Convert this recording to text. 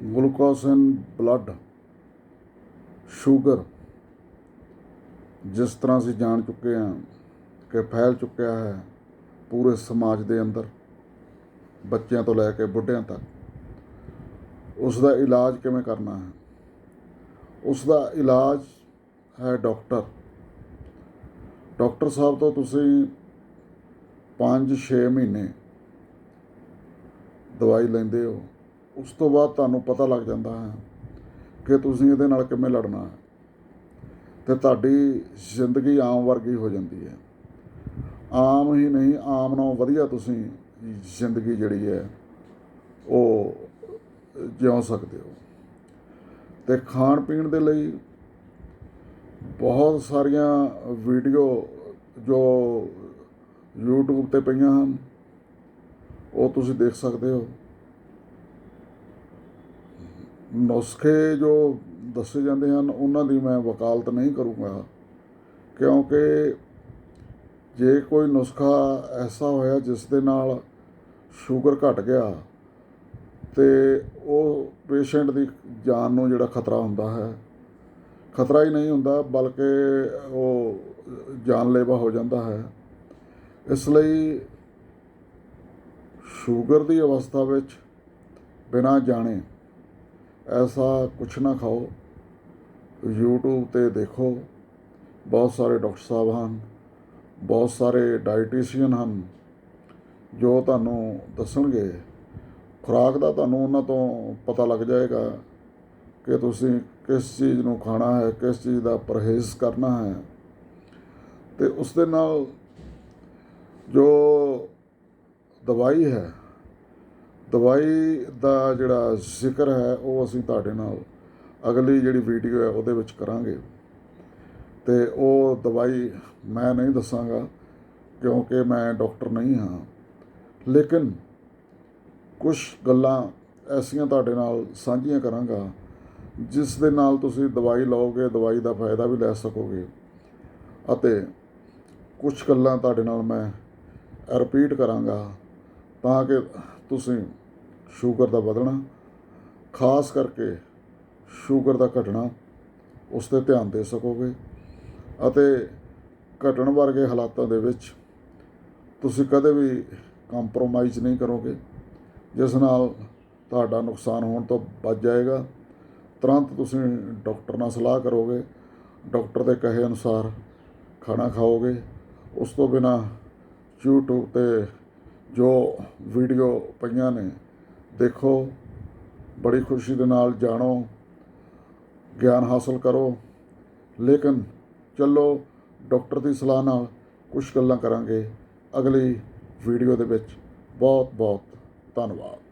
Glucose ਇਨ blood, sugar, ਜਿਸ ਤਰ੍ਹਾਂ ਅਸੀਂ ਜਾਣ ਚੁੱਕੇ ਹਾਂ ਕਿ ਫੈਲ ਚੁੱਕਿਆ ਹੈ ਪੂਰੇ ਸਮਾਜ ਦੇ ਅੰਦਰ, ਬੱਚਿਆਂ ਤੋਂ ਲੈ ਕੇ ਬੁੱਢਿਆਂ ਤੱਕ, ਉਸ ਦਾ ਇਲਾਜ ਕਿਵੇਂ ਕਰਨਾ ਹੈ? ਉਸ ਦਾ ਇਲਾਜ ਹੈ ਡਾਕਟਰ। ਡਾਕਟਰ ਸਾਹਿਬ ਤੋਂ ਤੁਸੀਂ 5-6 ਮਹੀਨੇ ਦਵਾਈ ਲੈਂਦੇ ਹੋ। ਉਸ ਤੋਂ ਬਾਅਦ ਤੁਹਾਨੂੰ ਪਤਾ ਲੱਗ ਜਾਂਦਾ ਹੈ ਕਿ ਤੁਸੀਂ ਇਹਦੇ ਨਾਲ ਕਿਵੇਂ ਲੜਨਾ ਹੈ। ਤੇ ਤੁਹਾਡੀ ਜ਼ਿੰਦਗੀ ਆਮ ਵਰਗੀ ਹੋ ਜਾਂਦੀ ਹੈ। ਆਮ ਹੀ ਨਹੀਂ, ਆਮ ਨਾਲੋਂ ਵਧੀਆ ਤੁਸੀਂ ਜ਼ਿੰਦਗੀ ਜਿਹੜੀ ਹੈ, ਉਹ ਜਿਉ ਸਕਦੇ ਹੋ। ਤੇ ਖਾਣ ਪੀਣ ਦੇ ਲਈ ਬਹੁਤ ਸਾਰੀਆਂ ਵੀਡੀਓ ਜੋ YouTube ਤੇ ਪਈਆਂ ਹਨ, ਉਹ ਤੁਸੀਂ ਦੇਖ ਸਕਦੇ ਹੋ। ਨੁਸਖੇ ਜੋ ਦੱਸੇ ਜਾਂਦੇ ਹਨ, ਉਹਨਾਂ ਦੀ ਮੈਂ ਵਕਾਲਤ ਨਹੀਂ ਕਰੂੰਗਾ। ਕਿਉਂਕਿ ਜੇ ਕੋਈ ਨੁਸਖਾ ਐਸਾ ਹੋਇਆ ਜਿਸ ਦੇ ਨਾਲ ਸ਼ੂਗਰ ਘਟ ਗਿਆ ਤੇ ਉਹ ਪੇਸ਼ੈਂਟ ਦੀ ਜਾਨ ਨੂੰ ਜਿਹੜਾ ਖਤਰਾ ਹੁੰਦਾ ਹੈ, ਖਤਰਾ ਹੀ ਨਹੀਂ ਹੁੰਦਾ, ਬਲਕਿ ਉਹ ਜਾਨਲੇਵਾ ਹੋ ਜਾਂਦਾ ਹੈ। ਇਸ ਲਈ ਸ਼ੂਗਰ ਦੀ ਅਵਸਥਾ ਵਿੱਚ ਬਿਨਾਂ ਜਾਣੇ ਐਸਾ ਕੁਛ ਨਾ ਖਾਓ। YouTube ਤੇ ਦੇਖੋ। ਬਹੁਤ ਸਾਰੇ ਡਾਕਟਰ ਸਾਹਿਬ ਹਨ। ਬਹੁਤ ਸਾਰੇ ਡਾਈਟੀਸ਼ੀਅਨ ਹਨ ਜੋ ਤੁਹਾਨੂੰ ਦੱਸਣਗੇ। ਖੁਰਾਕ ਦਾ ਤੁਹਾਨੂੰ ਉਹਨਾਂ ਤੋਂ ਪਤਾ ਲੱਗ ਜਾਏਗਾ ਕਿ ਤੁਸੀਂ ਕਿਸ ਚੀਜ਼ ਨੂੰ ਖਾਣਾ ਹੈ, ਕਿਸ ਚੀਜ਼ ਦਾ ਪਰਹੇਜ਼ ਕਰਨਾ ਹੈ। ਤੇ ਉਸ ਦੇ ਨਾਲ ਜੋ ਦਵਾਈ ਹੈ ਦਵਾਈ ਦਾ ਜਿਹੜਾ ਜ਼ਿਕਰ ਹੈ, ਉਹ ਅਸੀਂ ਤੁਹਾਡੇ ਨਾਲ ਅਗਲੀ ਜਿਹੜੀ ਵੀਡੀਓ ਹੈ, ਉਹਦੇ ਵਿੱਚ ਕਰਾਂਗੇ। ਤੇ ਉਹ ਦਵਾਈ ਮੈਂ ਨਹੀਂ ਦੱਸਾਂਗਾ, ਕਿਉਂਕਿ ਮੈਂ ਡਾਕਟਰ ਨਹੀਂ ਹਾਂ। ਲੇਕਿਨ ਕੁਝ ਗੱਲਾਂ ਐਸੀਆਂ ਤੁਹਾਡੇ ਨਾਲ ਸਾਂਝੀਆਂ ਕਰਾਂਗਾ, ਜਿਸ ਦੇ ਨਾਲ ਤੁਸੀਂ ਦਵਾਈ ਲਓਗੇ, ਦਵਾਈ ਦਾ ਫਾਇਦਾ ਵੀ ਲੈ ਸਕੋਗੇ। ਅਤੇ ਕੁਝ ਗੱਲਾਂ ਤੁਹਾਡੇ ਨਾਲ ਮੈਂ ਰਿਪੀਟ ਕਰਾਂਗਾ, ਤਾਂ ਕਿ ਤੁਸੀਂ ਸ਼ੂਗਰ ਦਾ ਵਧਣਾ, ਖਾਸ ਕਰਕੇ ਸ਼ੂਗਰ ਦਾ ਘਟਣਾ, ਉਸ ਤੇ ਧਿਆਨ ਦੇ ਸਕੋਗੇ ਅਤੇ ਘਟਣ ਵਰਗੇ ਹਾਲਾਤਾਂ ਦੇ ਵਿੱਚ ਤੁਸੀਂ ਕਦੇ ਵੀ ਕੰਪਰੋਮਾਈਜ਼ ਨਹੀਂ ਕਰੋਗੇ, ਜਿਸ ਨਾਲ ਤੁਹਾਡਾ ਨੁਕਸਾਨ ਹੋਣ ਤੋਂ ਬਚ ਜਾਏਗਾ। ਤੁਰੰਤ ਤੁਸੀਂ ਡਾਕਟਰ ਨਾਲ ਸਲਾਹ ਕਰੋਗੇ, ਡਾਕਟਰ ਦੇ ਕਹੇ ਅਨੁਸਾਰ ਖਾਣਾ ਖਾਓਗੇ। ਉਸ ਤੋਂ ਬਿਨਾ YouTube ਤੇ ਜੋ ਵੀਡੀਓ ਪਈਆਂ ਨੇ ਦੇਖੋ, ਬੜੀ ਖੁਸ਼ੀ ਦੇ ਨਾਲ ਜਾਣੋ, ਗਿਆਨ ਹਾਸਲ ਕਰੋ, ਲੇਕਿਨ ਚੱਲੋ, ਡਾਕਟਰ ਦੀ ਸਲਾਹ ਨਾਲ ਕੁਝ ਗੱਲਾਂ ਕਰਾਂਗੇ। ਅਗਲੀ ਵੀਡੀਓ ਦੇ ਵਿੱਚ ਬਹੁਤ ਬਹੁਤ ਧੰਨਵਾਦ।